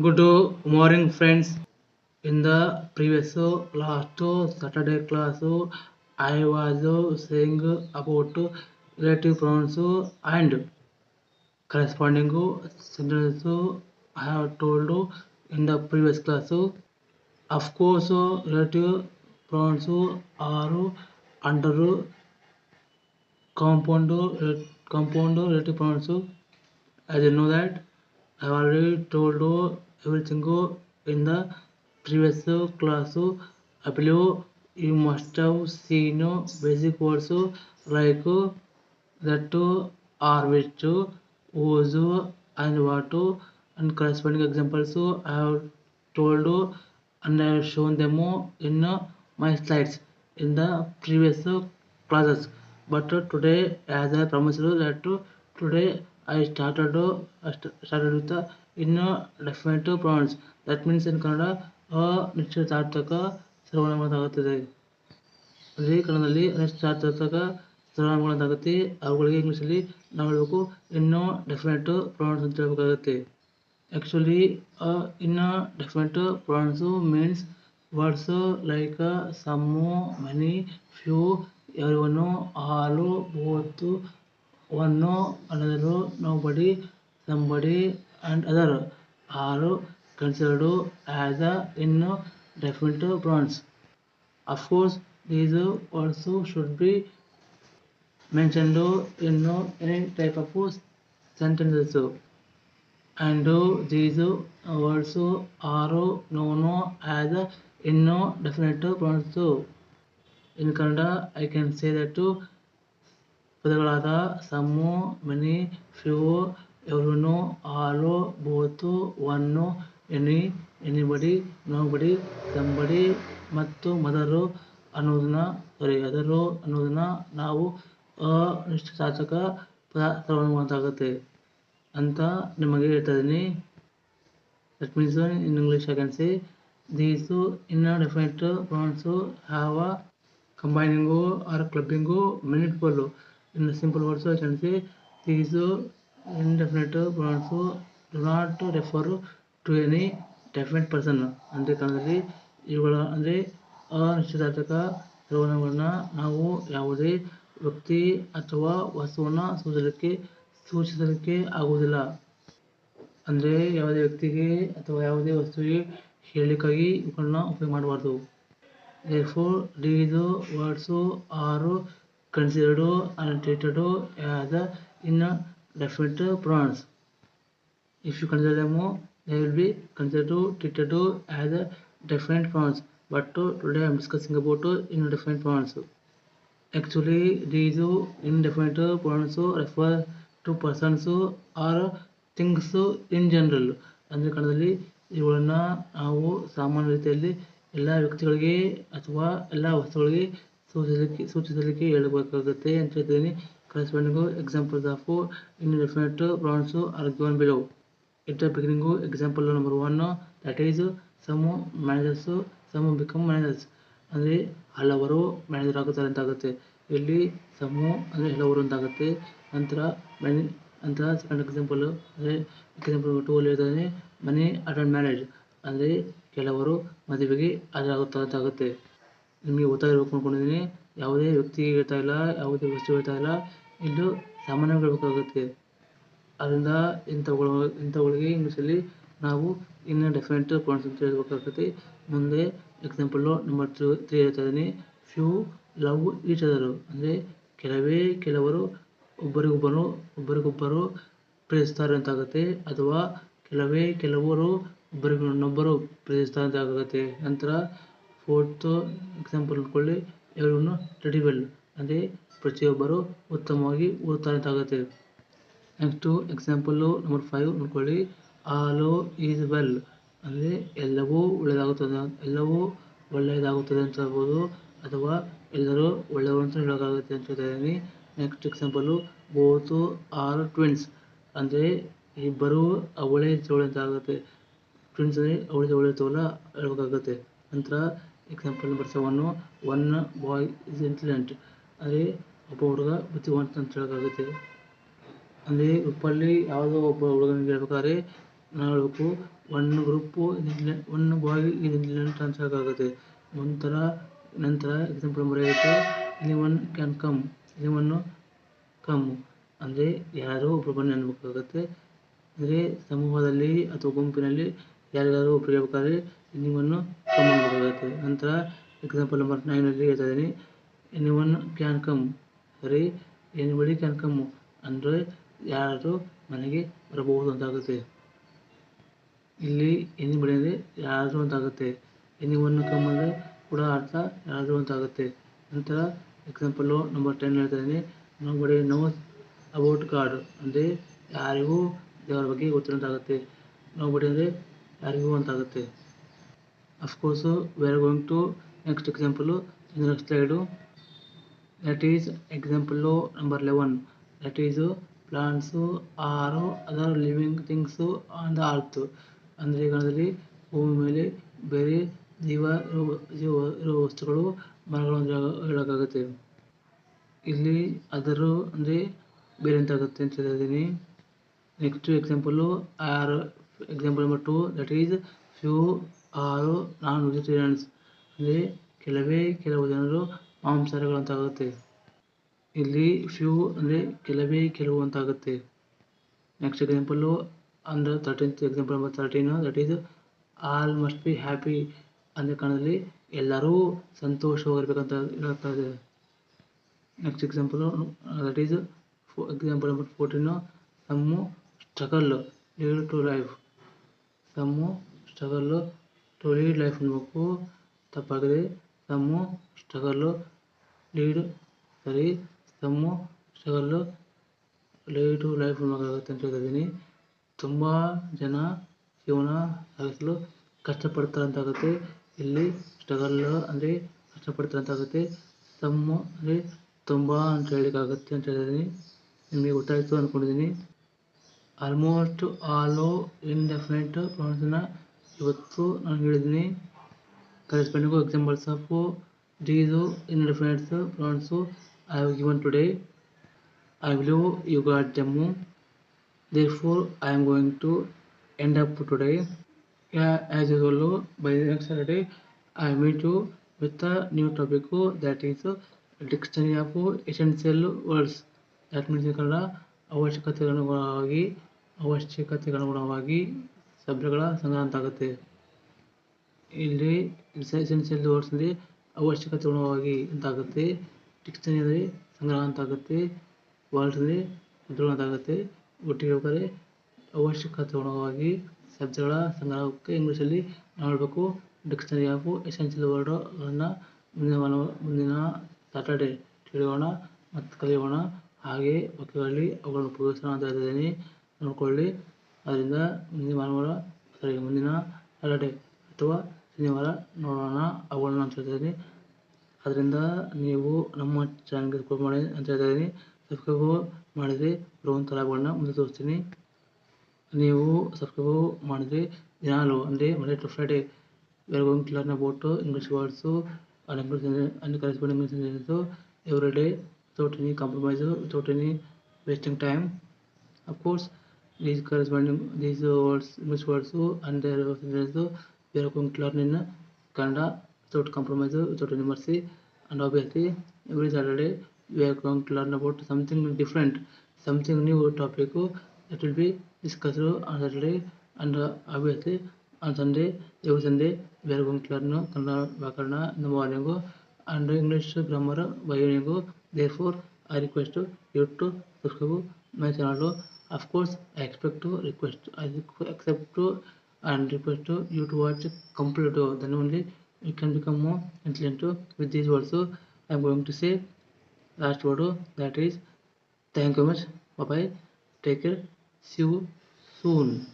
Good morning friends. In the previous last Saturday class, I was saying about relative pronouns and corresponding sentences I have told in the previous class. Of course, relative pronouns are under compound compound relative pronouns. As you know that I already told everything in the previous class. I believe you must have seen basic words like that, are, which, was and what, and corresponding examples I have told and I have shown them in my slides in the previous classes. But today, as I promised that today I started I started with the indefinite pronouns. That means in Kannada ಅನಿಶ್ಚಿತಾರ್ಥಕ ಸರ್ವನಾಮಗಳಾಗುತ್ತದೆ ಅಂದರೆ ಕನ್ನಡದಲ್ಲಿ ಅನಿಶ್ಚಿತಾರ್ಥಕ ಸರ್ವನಾಮಗಳಾಗುತ್ತೆ ಅವುಗಳಿಗೆ ಇಂಗ್ಲೀಷಲ್ಲಿ ನಾವು ಹೇಳಬೇಕು, ಇನ್ನು definite pronounce ಅಂತ ಹೇಳ್ಬೇಕಾಗುತ್ತೆ. Actually indefinite pronouns means words like some many, few everyone all both one another nobody somebody and other are considered as indefinite pronouns of course these words should be mentioned in any type of sentences and these words are known as indefinite pronouns in Kannada I can say that ಪದಗಳಾದ sum many few Everyone all both one any, anybody, nobody somebody ಮತ್ತು ಮದರು ಅನ್ನೋದನ್ನ ಸಾರಿ ಅದರು ಅನ್ನೋದನ್ನ ನಾವು ಅನಿಶ್ಚಿತಾರ್ಥಕ ಪದ ಸರ್ವನಾಮಗಳಾಗುತ್ತೆ ಅಂತ ನಿಮಗೆ ಹೇಳ್ತಾ ಇದ್ದೀನಿ. That in English I these indefinite pronouns have a combining or clubbing simple words I can say, these indefinite pronouns not refer to any definite person ಅಂದರೆ ಕನ್ನಡದಲ್ಲಿ ಇವುಗಳ ಅಂದರೆ ಅನಿಶ್ಚಿತಾರ್ಥಕ ಸರ್ವನಾಮಗಳನ್ನ ನಾವು ಯಾವುದೇ ವ್ಯಕ್ತಿ ಅಥವಾ ವಸ್ತುವನ್ನು ಸೂಚಿಸಲಿಕ್ಕೆ ಸೂಚಿಸಲಿಕ್ಕೆ ಆಗುವುದಿಲ್ಲ. ಅಂದರೆ ಯಾವುದೇ ವ್ಯಕ್ತಿಗೆ ಅಥವಾ ಯಾವುದೇ ವಸ್ತುವಿಗೆ ಹೇಳಲಿಕ್ಕಾಗಿ ಇವುಗಳನ್ನ ಉಪಯೋಗ ಮಾಡಬಾರ್ದು. ಡಿಡ್ ವಾರ್ಡ್ಸ್ ಆರು are considered and treated as filter pronouns. If you consider them, they will be considered to treated to as a different pronouns. But to, today I am discussing about indefinite pronouns. Actually, these indefinite pronouns refer to persons or things in general. ಅಂದರೆ ಕನ್ನಡದಲ್ಲಿ ಇವುಗಳನ್ನ ನಾವು ಸಾಮಾನ್ಯ ರೀತಿಯಲ್ಲಿ ಎಲ್ಲ ವ್ಯಕ್ತಿಗಳಿಗೆ ಅಥವಾ ಎಲ್ಲ ವಸ್ತುಗಳಿಗೆ ಸೂಚಿಸಲಿಕ್ಕೆ ಸೂಚಿಸಲಿಕ್ಕೆ ಹೇಳಬೇಕಾಗುತ್ತೆ ಅಂತ ಹೇಳ್ತಿದ್ದೀನಿ corresponding examples of indefinite pronouns are given below. At the beginning, example number one, that is some managers, some become managers. ಅಂದರೆ ಹಲವರು ಮ್ಯಾನೇಜರ್ ಆಗುತ್ತಾರೆ ಅಂತ ಆಗುತ್ತೆ ಇಲ್ಲಿ ಸಮು ಅಂದರೆ ಹಲವರು ಅಂತ ಆಗುತ್ತೆ ನಂತರ ಮ್ಯಾನೆ ನಂತರ ಸೆಕೆಂಡ್ ಎಕ್ಸಾಂಪಲ್ ಅಂದರೆ ಎಕ್ಸಾಂಪಲ್ ಟೂ ಅಲ್ಲಿ ಹೇಳ್ತಾನೆ ಮನಿ ಅಟೆಂಡ್ ಮ್ಯಾರೇಜ್ ಅಂದರೆ ಕೆಲವರು ಮದುವೆಗೆ ಅಂತ ಆಗುತ್ತೆ ನಿಮಗೆ ಗೊತ್ತಾಗಿರ್ಬೇಕು ಅಂದ್ಕೊಂಡಿದ್ದೀನಿ ಯಾವುದೇ ವ್ಯಕ್ತಿಗೆ ಹೇಳ್ತಾ ಇಲ್ಲ, ಯಾವುದೇ ವಸ್ತು ಹೇಳ್ತಾ ಇಲ್ಲ ಇಲ್ಲಿ ಸಾಮಾನ್ಯವಾಗಿ ಹೇಳ್ಬೇಕಾಗುತ್ತೆ. ಅದರಿಂದ ಇಂಥವುಗಳು, ಇಂಥವುಗಳಿಗೆ ಇಂಗ್ಲೀಷಲ್ಲಿ ನಾವು ಇನ್ನು ಡೆಫಿನೆಟ್ ಪಾಯಿಂಟ್ಸ್ ಅಂತ ಹೇಳ್ಬೇಕಾಗುತ್ತೆ. ಮುಂದೆ ಎಕ್ಸಾಂಪಲ್ಲು ನಂಬರ್ ತ್ರೀ ತ್ರೀ ಹೇಳ್ತಾ ಇದ್ದೀನಿ. ಫ್ಯೂ ಲವ್ ಈಚ್ ಅದರು ಅಂದರೆ ಕೆಲವೇ ಕೆಲವರು ಒಬ್ಬರಿಗೊಬ್ಬರು ಒಬ್ಬರಿಗೊಬ್ಬರು ಪ್ರೀತಿಸ್ತಾರೆ ಅಂತ ಆಗುತ್ತೆ. ಅಥವಾ ಕೆಲವೇ ಕೆಲವರು ಒಬ್ಬರಿಗೊಬ್ಬರು ಪ್ರೀತಿಸ್ತಾರೆ ಅಂತ ಆಗುತ್ತೆ. ನಂತರ ಫೋರ್ತು ಎಕ್ಸಾಂಪಲ್ ನೋಡ್ಕೊಳ್ಳಿ ಸ್ಟಡಿ ವೆಲ್ ಅಂದರೆ ಪ್ರತಿಯೊಬ್ಬರು ಉತ್ತಮವಾಗಿ ಓದ್ತಾರೆ ಅಂತ ಆಗುತ್ತೆ ನೆಕ್ಸ್ಟು ಎಕ್ಸಾಂಪಲ್ಲು ನಂಬರ್ ಫೈವ್ ನೋಡ್ಕೊಳ್ಳಿ. All is well. ಅಂದರೆ ಎಲ್ಲವೂ ಒಳ್ಳೆಯದಾಗುತ್ತದೆ. ಎಲ್ಲವೂ ಒಳ್ಳೆಯದಾಗುತ್ತದೆ ಅಂತ ಹೇಳ್ಬೋದು. ಅಥವಾ ಎಲ್ಲರೂ ಒಳ್ಳೆಯವರು ಅಂತ ಹೇಳೋಕ್ಕಾಗುತ್ತೆ ಅಂತ ಹೇಳ್ತಾ ಇದ್ದೀನಿ. Next example both are twins. ಅಂದರೆ ಇಬ್ಬರು ಅವಳೇ ಜೋಳೆ ಅಂತ ಆಗುತ್ತೆ. ಟ್ವಿನ್ಸ್ ಅಂದರೆ ಅವಳಿ ಜೋಳೆ ಇರ್ತಾವಲ್ಲ ಹೇಳ್ಬೇಕಾಗುತ್ತೆ ನಂತರ example number seven one boy is intelligent ಅಂದರೆ ಒಬ್ಬ ಹುಡುಗ ಬುದ್ಧಿವಂತ ಅಂತ ಹೇಳೋಕ್ಕಾಗುತ್ತೆ ಅಂದರೆ ಗ್ರೂಪಲ್ಲಿ ಯಾವುದೋ ಒಬ್ಬ ಹುಡುಗನಿಗೆ ಹೇಳ್ಬೇಕಾದ್ರೆ ನಾವು ಹೇಳಬೇಕು one group one boy is incident ಅಂತ ಹೇಳೋಕ್ಕಾಗುತ್ತೆ ಒಂಥರ ನಂತರ ಎಕ್ಸಾಂಪಲ್ ನಂಬರ್ ಏಟು ಇಲ್ಲಿ ಒನ್ ಕ್ಯಾನ್ ಕಮ್ ಇಲ್ಲಿ ಒನ್ ಕಮ್ ಅಂದರೆ, ಯಾರೋ ಒಬ್ಬರು ಬಂದು ಅನ್ಬೇಕಾಗುತ್ತೆ ಅಂದರೆ, ಸಮೂಹದಲ್ಲಿ ಅಥವಾ ಗುಂಪಿನಲ್ಲಿ ಯಾರ್ಯಾರು ಒಬ್ರು ಹೇಳ್ಬೇಕಾದ್ರೆ ಎನಿ ಒನ್ನು ಕಮ್ ಅನ್ಬೇಕಾಗುತ್ತೆ ನಂತರ ಎಕ್ಸಾಂಪಲ್ ನಂಬರ್ ನೈನಲ್ಲಿ ಹೇಳ್ತಾ ಇದ್ದೀನಿ. ಎನಿವನ್ ಕ್ಯಾನ್ ಕಮ್ ಸರಿ ಎನಿಬಡಿ ಕ್ಯಾನ್ ಕಮ್ ಅಂದರೆ ಯಾರು ಮನೆಗೆ ಬರಬಹುದು ಅಂತಾಗುತ್ತೆ. ಇಲ್ಲಿ ಎನಿಬಡಿ ಅಂದರೆ ಯಾರು ಅಂತಾಗುತ್ತೆ. ಎನಿ ಒನ್ ಕಮ್ ಅಂದರೆ ಕೂಡ ಅರ್ಥ ಯಾರು ಅಂತಾಗುತ್ತೆ. ನಂತರ ಎಕ್ಸಾಂಪಲ್ಲು ನಂಬರ್ ಟೆನ್ ಹೇಳ್ತಾ ಇದ್ದೀನಿ. ನೋ ಬಡಿ ನೋಸ್ ಅಬೌಟ್ ಕಾರ್ಡ್ ಅಂದರೆ ಯಾರಿಗೂ ದೇವರ ಬಗ್ಗೆ ಗೊತ್ತಿಲ್ಲ ಅಂತಾಗುತ್ತೆ ನೋ ಬಡಿ ಅಂದರೆ ಯಾರಿಗೂ ಅಂತಾಗುತ್ತೆ. Of course we are going to next example in next slide that is example number 11 that is plants are other living things on the earth. ಅಂದರೆ ಈ ಭೂಮಿ ಮೇಲೆ ಬೇರೆ ಜೀವ ಜೀವ, ಇರುವ ವಸ್ತುಗಳು ಮರಗಳು ಅಂತ ಹೇಳೋಕ್ಕಾಗುತ್ತೆ. ಇಲ್ಲಿ ಅದರು ಅಂದರೆ ಬೇರೆ ಅಂತ ಆಗುತ್ತೆ ಅಂತ ಹೇಳಿದ್ದೀನಿ next example or example number two that is few are non vegetarians ಅಂದರೆ ಕೆಲವೇ ಕೆಲವು ಜನರು ಮಾಂಸಾಹಾರಿಗಳು ಅಂತ ಆಗುತ್ತೆ ಇಲ್ಲಿ ಫ್ಯೂ ಅಂದರೆ ಕೆಲವೇ ಕೆಲವು ಅಂತ ಆಗುತ್ತೆ next example under thirteenth example number thirteen that is all must be happy ಅನ್ನೋ ಕಾರಣದಲ್ಲಿ ಎಲ್ಲರೂ ಸಂತೋಷವಾಗಿರ್ಬೇಕಂತ ಹೇಳ್ತಾ ಇದೆ next example that is example number fourteen some struggle lead to life some struggle to lead life ಅನ್ಬೇಕು ತಪ್ಪಾಗಿದೆ ಸಮ್ಮು ಸ್ಟ್ರಗಲ್ಲು ಲೀಡ್ ಸರಿ some struggle lead to life ಅನ್ಬೇಕಾಗುತ್ತೆ ಅಂತ ಹೇಳ್ತಿದ್ದೀನಿ ತುಂಬ ಜನ ಜೀವನ ಸಾಗಿಸಲು ಕಷ್ಟಪಡ್ತಾರೆ ಅಂತಾಗುತ್ತೆ ಇಲ್ಲಿ ಸ್ಟ್ರಗಲ್ ಅಂದರೆ ಕಷ್ಟಪಡ್ತಾರೆ ಅಂತಾಗುತ್ತೆ ಸಮ್ಮು ಅಂದರೆ ತುಂಬ ಅಂತ ಹೇಳಲಿಕ್ಕಾಗುತ್ತೆ ಅಂತ ಹೇಳಿದ್ದೀನಿ ನಿಮಗೆ ಗೊತ್ತಾಯಿತು ಅಂದ್ಕೊಂಡಿದ್ದೀನಿ ಆಲ್ಮೋಸ್ಟ್ ಆಲು ಇಂಡೆಫಿನೆಟ್ ಪ್ರೊನೌನ್ಸನ್ನ ಇವತ್ತು ನಾನು ಹೇಳಿದ್ದೀನಿ corresponding examples of these indefinites pronouns I have given today. I believe you got them. Therefore, I am going to end up today. Yeah, as usual, by the next Saturday, I meet you with a new topic that is dictionary of essential words. That means Kannada ಅವಶ್ಯಕತೆಗನುಗುಣವಾಗಿ ಅವಶ್ಯಕತೆಗನುಗುಣವಾಗಿ ಶಬ್ದಗಳ ಸಂಗ್ರಹ ಅಂತಾಗುತ್ತೆ. ಇಲ್ಲಿ essential words ಅಂದರೆ ಅವಶ್ಯಕತೆ ಅಂತ ಅಂತಾಗುತ್ತೆ. Dictionary ಸಂಗ್ರಹ ಅಂತಾಗುತ್ತೆ. Words ಅಂದರೆ ಶಬ್ದಗಳು ಅಂತಾಗುತ್ತೆ. ಒಟ್ಟಿಗೆ ಹೇಳ್ಬೇಕಾದ್ರೆ ಅವಶ್ಯಕತೆ ಗುಣವಾಗಿ ಶಬ್ದಗಳ ಸಂಗ್ರಹಕ್ಕೆ ಇಂಗ್ಲೀಷಲ್ಲಿ ನೋಡಬೇಕು. ಡಿಕ್ಷನರಿ ಆಫ್ ಎಸೆನ್ಷಿಯಲ್ ವರ್ಡ್ಗಳನ್ನು ಮುಂದಿನ ಮುಂದಿನ ಸಾಟರ್ಡೇ ತಿಳಿಯೋಣ ಮತ್ತು ಕಲಿಯೋಣ. ಹಾಗೆ ವಾಕ್ಯಗಳಲ್ಲಿ ಅವುಗಳನ್ನು ಉಪಯೋಗಿಸೋಣ ಅಂತ ಇದ್ದೀನಿ ನೋಡ್ಕೊಳ್ಳಿ. ಅದರಿಂದ ಮುಂದಿನ ಭಾನುವಾರ ಸಾರಿ ಮುಂದಿನ ಸಾಟರ್ಡೆ ಅಥವಾ ಶನಿವಾರ ನೋಡೋಣ ಅವುಗಳನ್ನ ಅಂತ ಹೇಳ್ತಿದ್ದೀನಿ ಅದರಿಂದ ನೀವು ನಮ್ಮ ಚಾನಲ್ಗೆ ಸಬ್ಸ್ಕ್ರೈಬ್ ಮಾಡಿ ಅಂತ ಹೇಳ್ತಾ ಇದ್ದೀನಿ ಸಬ್ಸ್ಕ್ರೈಬ್ ಮಾಡಿದರೆ ಬರುವಂಥ ಲಾಭಗಳನ್ನ ಮುಂದೆ ತೋರಿಸ್ತೀನಿ ನೀವು ಸಬ್ಸ್ಕ್ರೈಬ್ ಮಾಡಿದರೆ ದಿನಾಲು ಅಂದರೆ Monday to Friday we are going to learn about uh, English words uh, and English and corresponding English sentences uh, every day without any compromise, uh, without any wasting time. Of course, these corresponding these uh, words, English words and their sentences uh, we in uh, without compromise, uh, without any mercy, and obviously every Saturday we are going to learn about something different, something new topic uh, that will be discussed on Saturday and uh, obviously on Sunday, every Sunday, we are going to learn Kannada Vyakarana in the morning and English grammar by evening. Therefore, I request you to subscribe my channel. Of course, I expect to request, I accept to and request to you to watch complete. Then only you can become more intelligent with these words. I am going to say last word that is thank you much. Bye bye. Take care. See you soon.